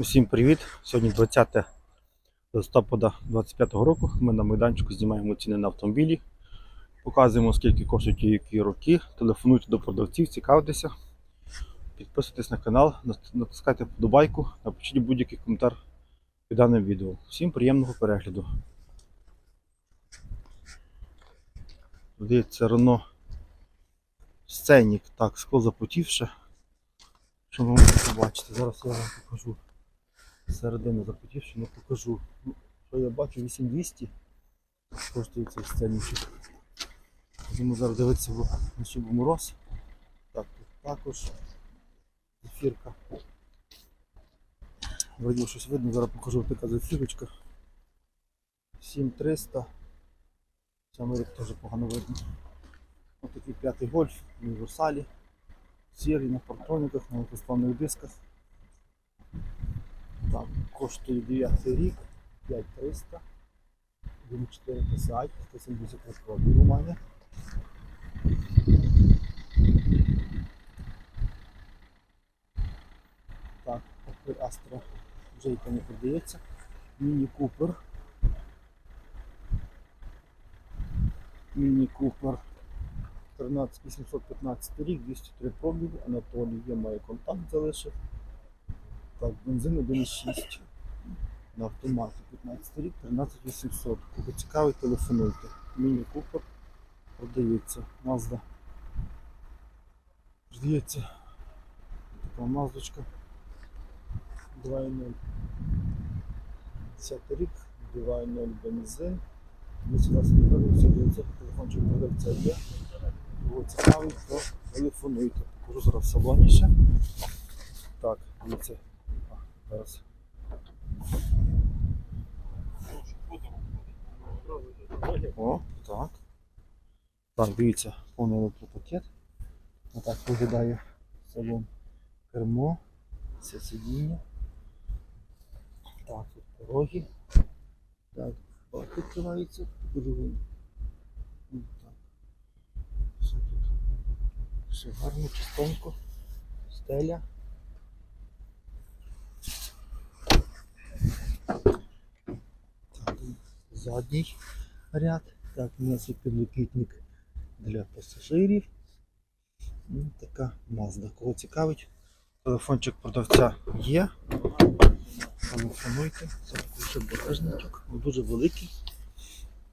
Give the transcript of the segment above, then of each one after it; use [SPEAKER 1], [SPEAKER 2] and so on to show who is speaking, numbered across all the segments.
[SPEAKER 1] Усім привіт! Сьогодні 20 листопада 2025 року. Ми на майданчику знімаємо ціни на автомобілі, показуємо скільки коштують які роки. Телефонуйте до продавців, цікавтеся, підписуйтесь на канал, натискайте вподобайку, напишіть будь-який коментар під даним відео. Всім приємного перегляду. Здається, Рено Сценік, так, скло запотівше. Що ви можете побачити? Зараз я вам покажу. Середину запотівши, не покажу. Ну, Що я бачу, 8200 коштує цей сценічок. Будемо зараз дивитися, бо вночі був мороз. Так, тут також зефірка. Вроді щось видно, зараз покажу така зефірочка. 7300. Саме рік теж погано видно. Ось такий п'ятий гольф універсалі. Сірий на партрониках, на автославних дисках. Так, коштує 9 рік, 5300. 1.4 TSI, 170 пробігу має. Так, Opel Astra вже яка не продається. Міні Купер. Міні Купер 13815 рік, 203 пробігу, Анатолій є, має контакт залишив. Так, бензин 1,6 на автоматі 15 рік, 13800. Кого цікавий, телефонуйте. Міні Купер продається. Mazda. Продається така маздочка 2.0. 10 рік, 2.0 бензин. 220 гривень, телефончик продавця є. Кого цікавий, то телефонуйте. Покажу зараз салоні ще. Так, дивіться. Зараз. О, так. Так, дивіться, повний електропакет. Отак виглядає салон кермо, все сидіння. Так, тут пороги. Так, бак відкривається. Ось Так. Все тут. Все гарно, чистенько. Стеля. Так, задній ряд. Так, у нас є підлокітник для пасажирів. І така Mazda. Кого цікавить, телефончик продавця є. Телефонуйте. Це такий багажничок. Дуже великий.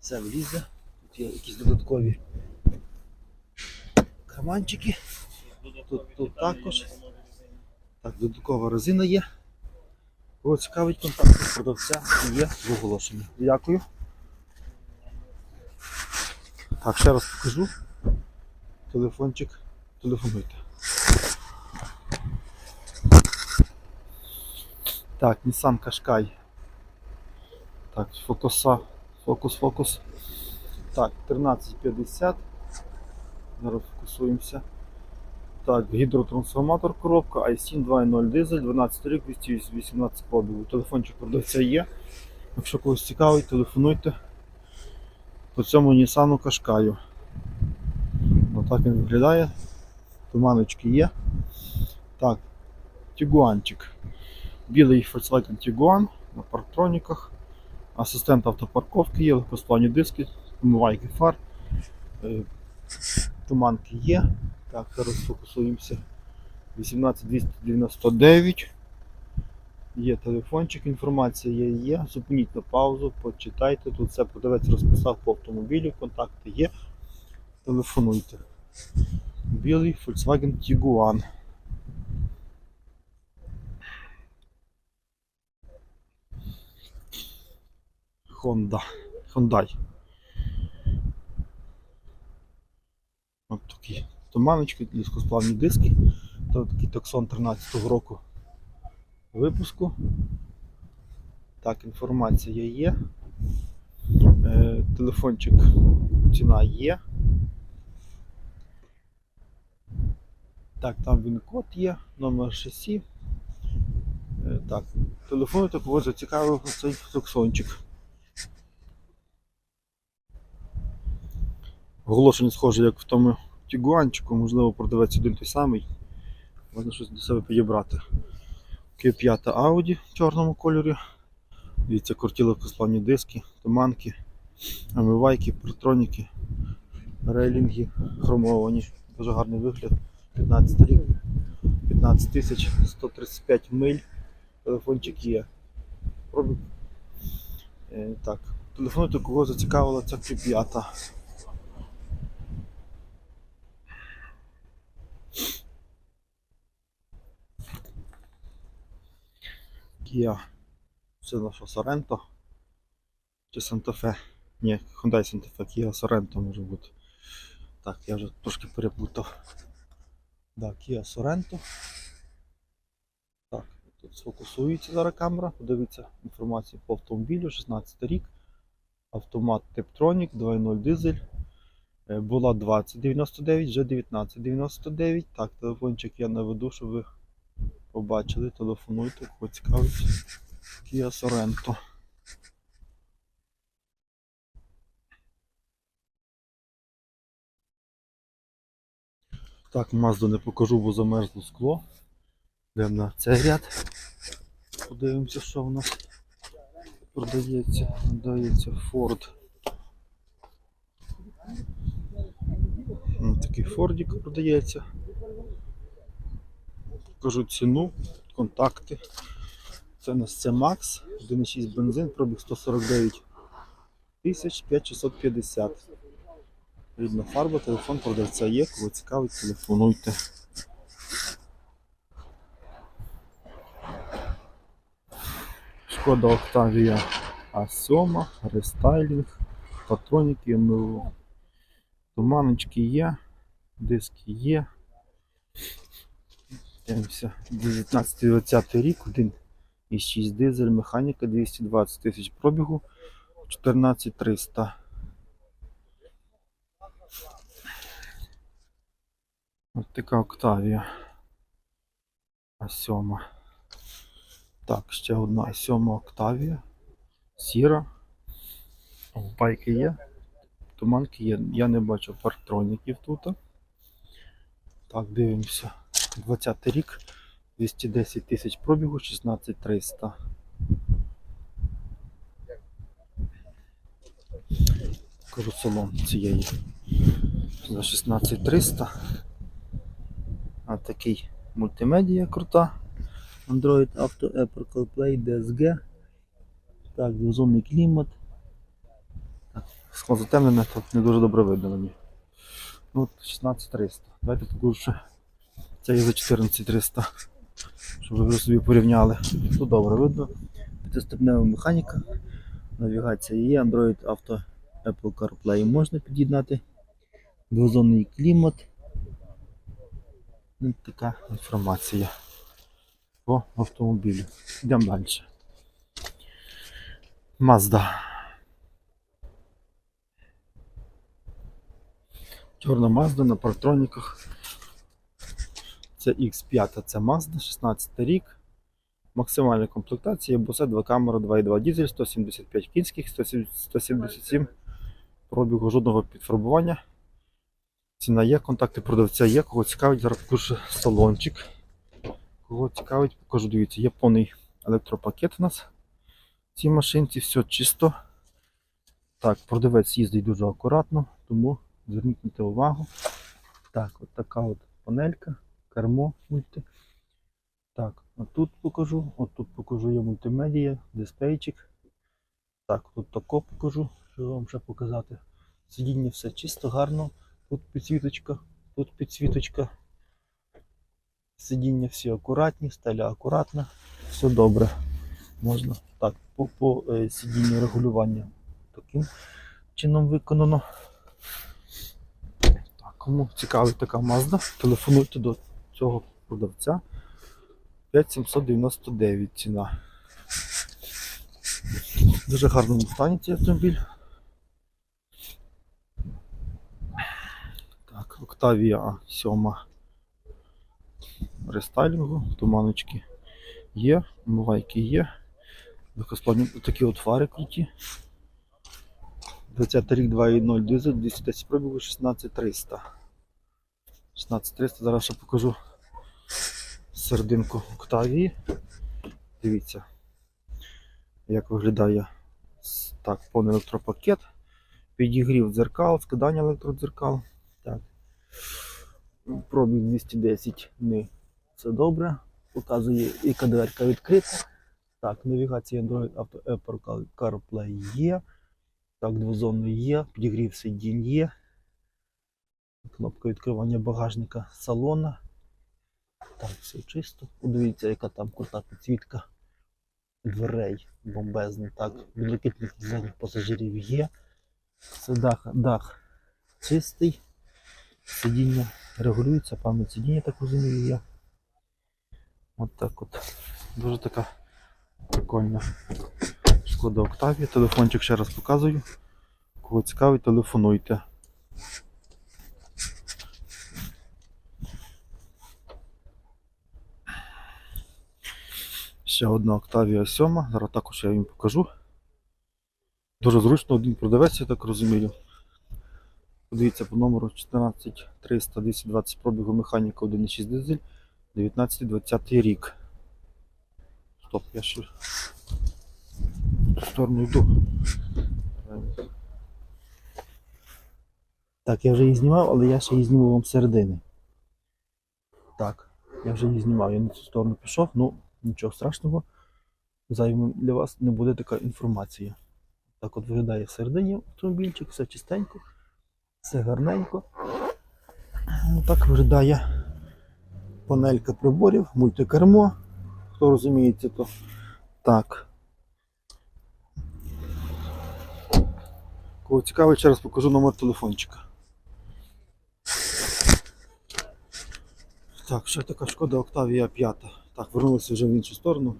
[SPEAKER 1] Все влізе. Тут є якісь додаткові карманчики. Тут, тут також. Так, додаткова резина є. Кого цікавить контакт продавця є в оголошенні. Дякую. Так, ще раз покажу. Телефончик. Телефонуйте. Так, Nissan Qashqai. Так, фокуса. Фокус, фокус. Так, 1350. Зараз фокусуємося. Так, гідротрансформатор коробка, i7 2.0 дизель, 12 рік, 218 пробігу. Телефончик продавця є. Якщо когось цікавить, телефонуйте по цьому Nissan Qashqai. Отак він виглядає. Туманочки є. Так, Тігуанчик. Білий Volkswagen Tiguan на парктроніках. Асистент автопарковки є, легкосплавні диски, помивайки фар. Е, Туманки є. Так, зараз фокусуємося. 18299. Є телефончик, інформація є, є. Зупиніть на паузу, почитайте. Тут все продавець розписав по автомобілю, контакти є. Телефонуйте. Білий Volkswagen Tiguan. Honda. Hyundai. Ось такі туманочки, ліскосплавні диски. Це такий таксон 13-го року випуску. Так, інформація є. Е, телефончик, ціна є. Так, там він код є, номер шасі. Е, так, телефонуйте, кого зацікавив цей таксончик. Оголошення схоже, як в тому тігуанчику, можливо, продавець один той самий. Можна щось до себе підібрати. Q5 Audi в чорному кольорі. Дивіться, круті легкосплавні диски, туманки, омивайки, протроніки, рейлінги хромовані. Дуже гарний вигляд. 15 рік, 15 тисяч 135 миль. Телефончик є. Пробіг. Е, так. Телефонуйте, кого зацікавила ця Q5. Kia. Це наша Sorento. Чи Santa Fe? Ні, Hyundai Santa Fe, Kia Sorento може бути. Так, я вже трошки переплутав. Да, Kia Sorento. Так, тут сфокусується зараз камера. Подивіться інформацію по автомобілю, 16 рік. Автомат Tiptronic 2.0 дизель. Е, Була 2099, вже 1999. Так, телефончик я наведу, щоб ви побачили. Телефонуйте, кого цікавить. Kia Sorento. Так, Мазду не покажу, бо замерзло скло. Йдемо на цей ряд. Подивимося, що в нас продається. Продається Ford. Такий Фордик продається. Покажу ціну, контакти. Це у нас це Max, 1,6 бензин, пробіг 149 тисяч 5650. Рідна фарба, телефон продавця є, кого цікавить, телефонуйте. Шкода Octavia А7, рестайлінг, патроніки, МЛО. Туманочки є, диски є. Дивимося, 19-20 рік, 1,6 дизель, механіка 220 тисяч пробігу, 14300. Ось така Октавія. А7. Так, ще одна А7 Октавія. Сіра. Байки є. Туманки є. Я не бачу парктроніків тут. Так, дивимося. 20 рік. 210 тисяч пробігу, 16300. Кажу салон цієї. За 16300. А такий мультимедія крута. Android Auto, Apple CarPlay, DSG. Так, двозонний клімат. Скло затемнене, тут не дуже добре видно мені. Ну, 16300. Давайте покажу, що це є за 14300. Щоб ви собі порівняли. Тут добре видно. П'ятиступнева механіка. Навігація є, Android Auto, Apple CarPlay можна під'єднати. Двозонний клімат. Ось така інформація по автомобілю. Йдемо далі. Mazda. Чорна Mazda на партроніках. Це X5, це Mazda, 16 рік. Максимальна комплектація, босе 2 камери, 2.2 дізель, 175 кінських, 177 пробігу жодного підфарбування. Ціна є, контакти продавця є, кого цікавить, зараз покажу салончик. Кого цікавить, покажу, дивіться, є повний електропакет у нас в цій машинці, все чисто. Так, продавець їздить дуже акуратно, тому зверніть на те увагу. Так, от така от панелька, кермо мульти. Так, отут покажу, отут покажу є мультимедія, дисплейчик. Так, тут тако покажу, що вам ще показати. Сидіння все чисто, гарно. Тут підсвіточка, тут підсвіточка. Сидіння всі акуратні, стеля акуратна, все добре. Можна так, по, по е, сидінню регулювання таким чином виконано. Так, кому цікавить така Mazda, телефонуйте до цього продавця. 5799 ціна. Дуже гарному стані цей автомобіль. Так, Octavia 7 рестайлінгу, туманочки є, омивайки є. Легкосплавні такі от фари круті. 20 рік 2.0 дизель, 210 пробігу, 16300. 16300, зараз ще покажу серединку Octavії. Дивіться, як виглядає так, повний електропакет. Підігрів дзеркал, скидання електродзеркал. Так. Пробіг 210 днів. Це добре. Показує, яка дверка відкрита. Так, навігація Android Auto Apple CarPlay є. Так, двозонний є, підігрів сидінь є. Кнопка відкривання багажника салона. Так, все чисто. Подивіться, яка там крута підсвітка дверей бомбезна. Так, білокітних задніх пасажирів є. Це дах, дах чистий. Сидіння регулюється, пам'ять сидіння, так розумію, є. От так от. Дуже така прикольна шкода Октавія. Телефончик ще раз показую. Кого цікавить, телефонуйте. Ще одна Octavia 7. Зараз також я їм покажу. Дуже зручно, один продавець, я так розумію. Подивіться по номеру 14 300 220 пробігу механіка 1.6 дизель 19-20 рік. Стоп, я ще в сторону йду. Так, я вже її знімав, але я ще її зніму вам середини. Так, я вже її знімав, я на цю сторону пішов, ну нічого страшного. Зайвим для вас не буде така інформація. Так от виглядає всередині автомобільчик, все чистенько, все гарненько. Ну, Так виглядає панелька приборів, мультикермо. Хто розуміється, то так. Кого цікавить, ще раз покажу номер телефончика. Так, ще така шкода Octavia 5. Так, вернулися вже в іншу сторону.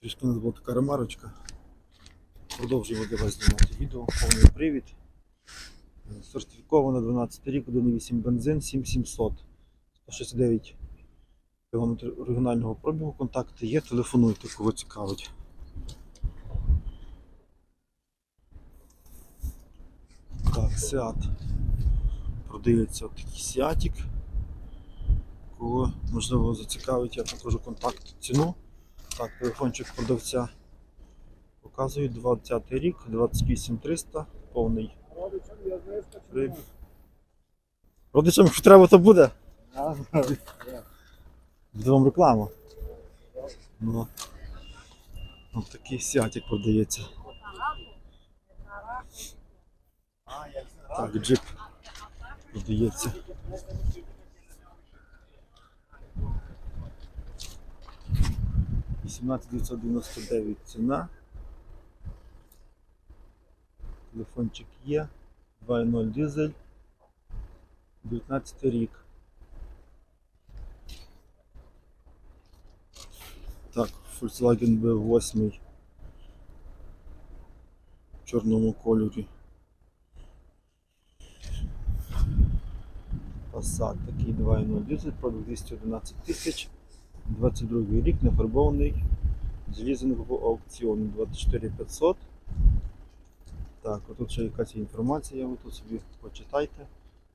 [SPEAKER 1] Трішки у нас була така ремарочка. Продовжуємо для вас знімати відео, повний привід. Сертифіковано 12 рік, 1,8 бензин, 7700. 169 км оригінального пробігу. Контакти є, телефонуйте, кого цікавить. Так, Seat. Продається такий Сіатік. Кого можливо зацікавить, я покажу контакт ціну. Так, телефончик продавця показую 20 рік, 28300, повний. Привід. Родичам, якщо треба, то буде. Буде вам реклама. Ну. Ось такий сіатик продається. Так, джип продається. Вісімнадцять дев'ятсот дев'яносто дев'ять ціна. Телефончик є. 2.0 дизель. 19 рік. Так, Volkswagen B8 в чорному кольорі. Passat такий 2.0 дизель, пробіг 211 тисяч. 22 рік, нефарбований з лізингового аукціону 24500. Так, отут ще якась інформація, ви тут собі почитайте.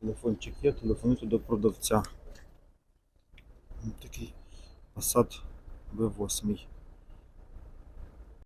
[SPEAKER 1] Телефончик є, телефонуйте до продавця. Такий Passat B8.